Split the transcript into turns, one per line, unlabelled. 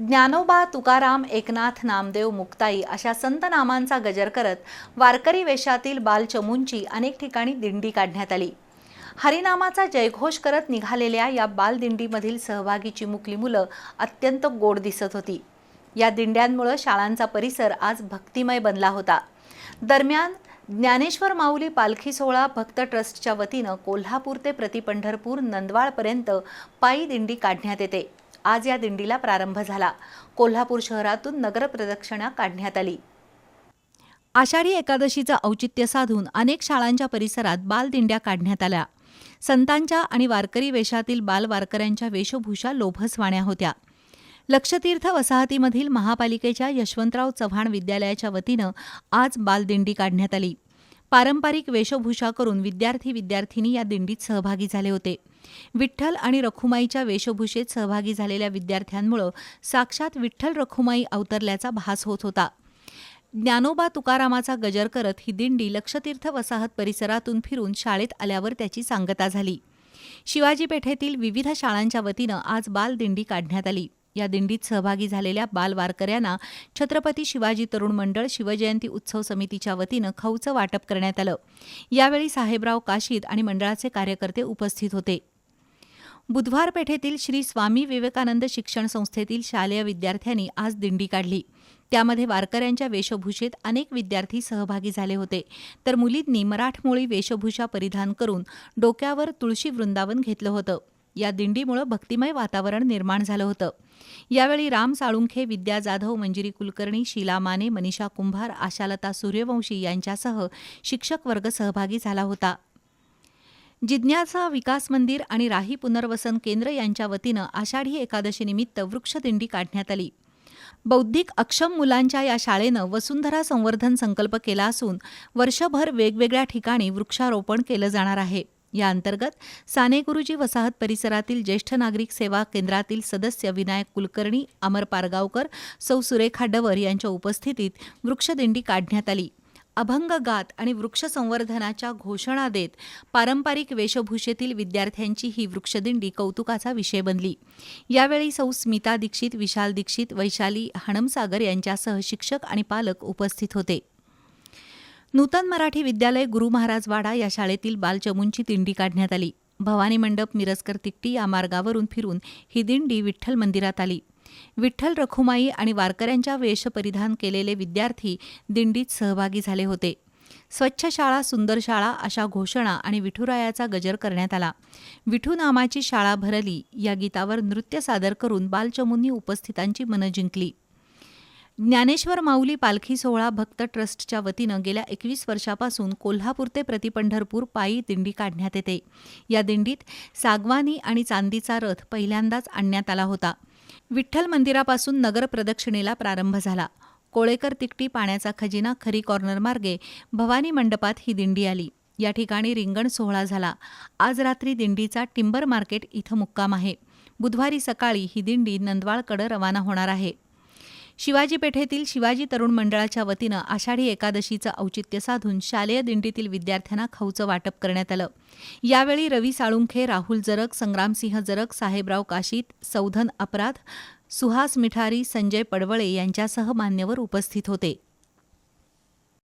ज्ञानोबा तुकाराम एकनाथ नामदेव मुक्ताई अशा संत नामांचा गजर करत वारकरी वेशातील बालचमूंची अनेक ठिकाणी दिंडी काढण्यात आली. हरिनामाचा जयघोष करत निघालेल्या या बालदिंडीमधील सहभागी चिमुकली मुलं अत्यंत गोड दिसत होती. या दिंड्यांमुळं शाळांचा परिसर आज भक्तिमय बनला होता. दरम्यान ज्ञानेश्वर माऊली पालखी सोहळा भक्त ट्रस्टच्या वतीनं कोल्हापूर ते प्रतिपंढरपूर नंदवाळपर्यंत पायी दिंडी काढण्यात येते. आज या दिंडीला प्रारंभ झाला. कोल्हापूर शहरातून नगर प्रदक्षिणा काढण्यात आली. आषाढी एकादशीचं औचित्य साधून अनेक शाळांच्या परिसरात बालदिंड्या काढण्यात आल्या. संतांच्या आणि वारकरी वेशातील बालवारकऱ्यांच्या वेशभूषा लोभसवाण्या होत्या. लक्षतीर्थ वसाहतीमधील महापालिकेच्या यशवंतराव चव्हाण विद्यालयाच्या वतीनं आज बालदिंडी काढण्यात आली. पारंपरिक वेशभूषा करून विद्यार्थी विद्यार्थिनी या दिंडीत सहभागी झाले होते. विठ्ठल आणि रखुमाईच्या वेशभूषेत सहभागी झालेल्या विद्यार्थ्यांमुळं साक्षात विठ्ठल रखुमाई अवतरल्याचा भास होत होता. ज्ञानोबा तुकारामाचा गजर करत ही दिंडी लक्षतीर्थ वसाहत परिसरातून फिरून शाळेत आल्यावर त्याची सांगता झाली. शिवाजी पेठेतील विविध शाळांच्या वतीनं आज बालदिंडी काढण्यात आली. या दिंडीत सहभागी झालेल्या बाल वारकऱ्यांना छत्रपती शिवाजी तरुण मंडळ शिवजयंती उत्सव समितीच्या वतीनं खौचं वाटप करण्यात आलं. यावेळी साहेबराव काशीद आणि मंडळाचे कार्यकर्ते उपस्थित होते. बुधवार पेठेतील श्री स्वामी विवेकानंद शिक्षण संस्थेतील शालेय विद्यार्थ्यांनी आज दिंडी काढली. त्यामध्ये वारकऱ्यांच्या वेशभूषेत अनेक विद्यार्थी सहभागी झाले होते. तर मुलींनी मराठमोळी वेशभूषा परिधान करून डोक्यावर तुळशी वृंदावन घेतलं होतं. या दिंडीमुळं भक्तिमय वातावरण निर्माण झालं होतं. यावेळी राम साळुंखे विद्या जाधव मंजिरी कुलकर्णी शीला माने मनीषा कुंभार आशालता सूर्यवंशी यांच्यासह शिक्षक वर्ग सहभागी झाला होता. जिज्ञासा विकास मंदिर आणि राही पुनर्वसन केंद्र यांच्या वतीनं आषाढी एकादशीनिमित्त वृक्षदिंडी काढण्यात आली. बौद्धिक अक्षम मुलांच्या या शाळेनं वसुंधरा संवर्धन संकल्प केला असून वर्षभर वेगवेगळ्या ठिकाणी वृक्षारोपण केलं जाणार आहे. या अंतर्गत साने गुरुजी वसाहत परिसरातील ज्येष्ठ नागरिक सेवा केंद्रातील सदस्य विनायक कुलकर्णी अमर पारगावकर सौ सुरेखा डवर यांच्या उपस्थितीत वृक्षदिंडी काढण्यात आली. अभंग गात आणि वृक्ष संवर्धनाच्या घोषणा देत पारंपरिक वेशभूषेतील विद्यार्थ्यांची ही वृक्षदिंडी कौतुकाचा विषय बनली. यावेळी सौ स्मिता दीक्षित विशाल दीक्षित वैशाली हणमसागर यांच्यासह शिक्षक आणि पालक उपस्थित होते. नूतन मराठी विद्यालय गुरु महाराजवाडा या शाळेतील बालचमूंची दिंडी काढण्यात आली. भवानी मंडप मिरजकर तिकटी या मार्गावरून फिरून ही दिंडी विठ्ठल मंदिरात आली. विठ्ठल रखुमाई आणि वारकऱ्यांच्या वेश परिधान केलेले विद्यार्थी दिंडीत सहभागी झाले होते. स्वच्छ शाळा सुंदर शाळा अशा घोषणा आणि विठुरायाचा गजर करण्यात आला. विठू नामाची शाळा भरली. या गीतावर नृत्य सादर करून बालचमूंनी उपस्थितांची मनं जिंकली. ज्ञानेश्वर माऊली पालखी सोहळा भक्त ट्रस्टच्या वतीनं गेल्या एकवीस वर्षापासून कोल्हापूर ते प्रतिपंढरपूर पायी दिंडी काढण्यात येते. या दिंडीत सागवानी आणि चांदीचा रथ पहिल्यांदाच आणण्यात आला होता. विठ्ठल मंदिरापासून नगर प्रदक्षिणेला प्रारंभ झाला. कोळेकर तिकटी पाण्याचा खजिना खरी कॉर्नर मार्गे भवानी मंडपात ही दिंडी आली. या ठिकाणी रिंगण सोहळा झाला. आज रात्री दिंडीचा टिंबर मार्केट इथं मुक्काम आहे. बुधवारी सकाळी ही दिंडी नंदवाळकडे रवाना होणार आहे. शिवाजी पेठेतील शिवाजी तरुण मंडळाच्या वतीनं आषाढी एकादशीचं औचित्य साधून शालेय दिंडीतील विद्यार्थ्यांना खाऊचं वाटप करण्यात आलं. यावेळी रवी साळुंखे राहुल जरक संग्रामसिंह जरक साहेबराव काशीत सौधन अपराध सुहास मिठारी संजय पडवळे यांच्यासह मान्यवर उपस्थित होते.